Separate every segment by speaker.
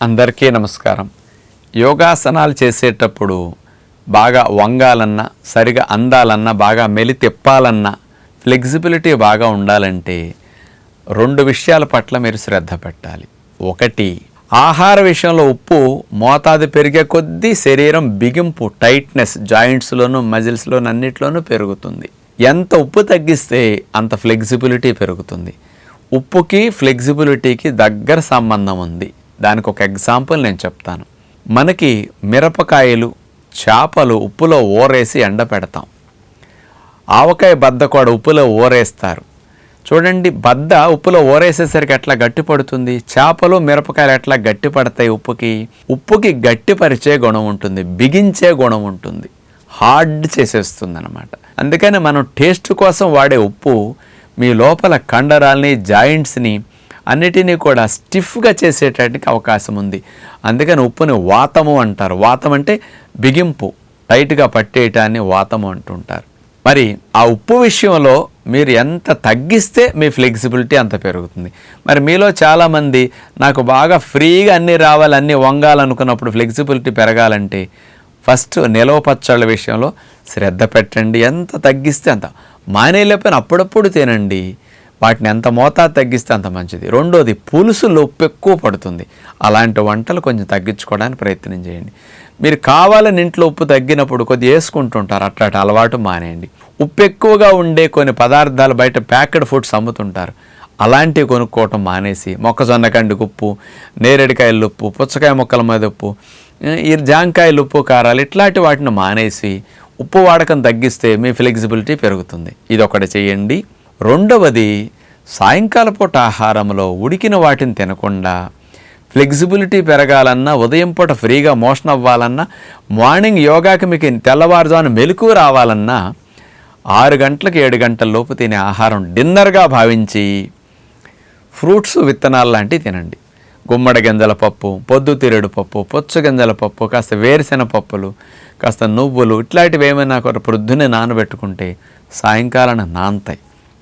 Speaker 1: అందరికీ నమస్కారం. యోగాసనాలు చేసేటప్పుడు బాగా వంగాలన్నా సరిగా అందాలన్నా బాగా మెలి తిప్పాలన్నా ఫ్లెక్సిబిలిటీ బాగా ఉండాలంటే రెండు విషయాల పట్ల మీరు శ్రద్ధ పెట్టాలి. ఒకటి ఆహార విషయంలో ఉప్పు మోతాదు పెరిగే కొద్దీ శరీరం బిగింపు టైట్నెస్ జాయింట్స్లోనూ మజిల్స్లోనూ అన్నిట్లోనూ పెరుగుతుంది. ఎంత ఉప్పు తగ్గిస్తే అంత ఫ్లెక్సిబిలిటీ పెరుగుతుంది. ఉప్పుకి ఫ్లెక్సిబిలిటీకి దగ్గర సంబంధం ఉంది. దానికి ఒక ఎగ్జాంపుల్ నేను చెప్తాను. మనకి మిరపకాయలు చేపలు ఉప్పులో ఊరేసి ఎండ పెడతాం. ఆవకాయ బద్ద కూడా ఉప్పులో ఊరేస్తారు చూడండి బద్ద ఉప్పులో ఊరేసేసరికి ఎట్లా గట్టి పడుతుంది? చేపలు మిరపకాయలు ఎట్లా గట్టి పడతాయి ఉప్పుకి? ఉప్పుకి గట్టిపరిచే గుణం ఉంటుంది బిగించే గుణం ఉంటుంది హార్డ్ చేసేస్తుంది అనమాట అందుకని మనం టేస్ట్ కోసం వాడే ఉప్పు మీ లోపల కండరాల్ని జాయింట్స్ని అన్నిటినీ కూడా స్టిఫ్గా చేసేటానికి అవకాశం ఉంది. అందుకని ఉప్పుని వాతము అంటారు. వాతం అంటే బిగింపు టైట్గా పట్టేయటాన్ని వాతము అంటుంటారు. మరి ఆ ఉప్పు విషయంలో మీరు ఎంత తగ్గిస్తే మీ ఫ్లెక్సిబిలిటీ అంత పెరుగుతుంది. మరి మీలో చాలామంది నాకు బాగా ఫ్రీగా అన్నీ రావాలి అన్నీ వంగాలనుకున్నప్పుడు ఫ్లెక్సిబిలిటీ పెరగాలంటే ఫస్ట్ నిలవ పచ్చళ్ళ విషయంలో శ్రద్ధ పెట్టండి. ఎంత తగ్గిస్తే అంత. మానేయలేకపోయినా అప్పుడప్పుడు తినండి. వాటిని ఎంత మోతాదు తగ్గిస్తే అంత మంచిది. రెండోది పులుసులో ఉప్పు ఎక్కువ పడుతుంది. అలాంటి వంటలు కొంచెం తగ్గించుకోవడానికి ప్రయత్నం చేయండి. మీరు కావాలని ఇంట్లో ఉప్పు తగ్గినప్పుడు కొద్దిగా వేసుకుంటుంటారు. అట్లాంటి అలవాటు మానేయండి. ఉప్పు ఎక్కువగా ఉండే కొన్ని పదార్థాలు బయట ప్యాకెడ్ ఫుడ్స్ అమ్ముతుంటారు. అలాంటివి కొనుక్కోవటం మానేసి మొక్కజొన్న కండికి ఉప్పు నేరేడికాయలు ఉప్పు పుచ్చకాయ మొక్కల మీద ఉప్పు ఈ జాంకాయలు ఉప్పు కారాలు ఇట్లాంటి వాటిని మానేసి ఉప్పు వాడకం తగ్గిస్తే మీ ఫ్లెక్సిబిలిటీ పెరుగుతుంది. ఇది ఒకటి చేయండి. రెండవది సాయంకాల పూట ఆహారంలో ఉడికిన వాటిని తినకుండా ఫ్లెక్సిబిలిటీ పెరగాలన్నా ఉదయం పూట ఫ్రీగా మోషన్ అవ్వాలన్నా మార్నింగ్ యోగాకి మీకు తెల్లవారుజామున మెలకు రావాలన్నా ఆరు గంటలకు ఏడు గంటల లోపు తినే ఆహారం డిన్నర్గా భావించి ఫ్రూట్స్ విత్తనాలు లాంటివి తినండి. గుమ్మడి గింజల పప్పు పొద్దుతిరుడు పప్పు పొచ్చు గింజల పప్పు కాస్త వేరుశెన పప్పులు కాస్త నువ్వులు ఇట్లాంటివి ఏమైనా ఒక ప్రొద్దునే నానబెట్టుకుంటే సాయంకాలం నాంతాయి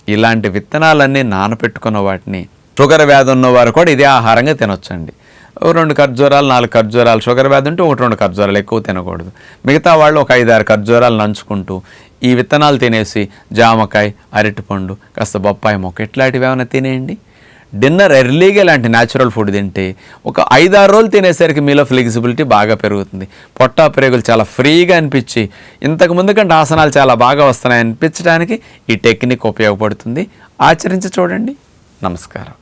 Speaker 1: ఇలాంటి విత్తనాలన్నీ నానబెట్టుకున్న వాటిని షుగర్ వ్యాధి ఉన్నవారు కూడా ఇదే ఆహారంగా తినొచ్చండి. రెండు ఖర్జూరాలు నాలుగు ఖర్జూరాలు షుగర్ వ్యాధి ఉంటే ఒకటి రెండు ఖర్జూరాలు ఎక్కువ తినకూడదు. మిగతా వాళ్ళు ఒక ఐదారు ఖర్జూరాలు నంచుకుంటూ ఈ విత్తనాలు తినేసి జామకాయ అరటిపండు కాస్త బొప్పాయి మొక్క ఇట్లాంటివి ఏమైనా తినేయండి? డిన్నర్ ఎర్లీగా ఇలాంటి న్యాచురల్ ఫుడ్ తింటే ఒక ఐదారు రోజులు తినేసరికి మీలో ఫ్లెక్సిబిలిటీ బాగా పెరుగుతుంది. పొట్టా ప్రేగులు చాలా ఫ్రీగా అనిపించి ఇంతకు ముందు కంటే ఆసనాలు చాలా బాగా వస్తున్నాయి అనిపించడానికి ఈ టెక్నిక్ ఉపయోగపడుతుంది. ఆచరించి చూడండి. నమస్కారం.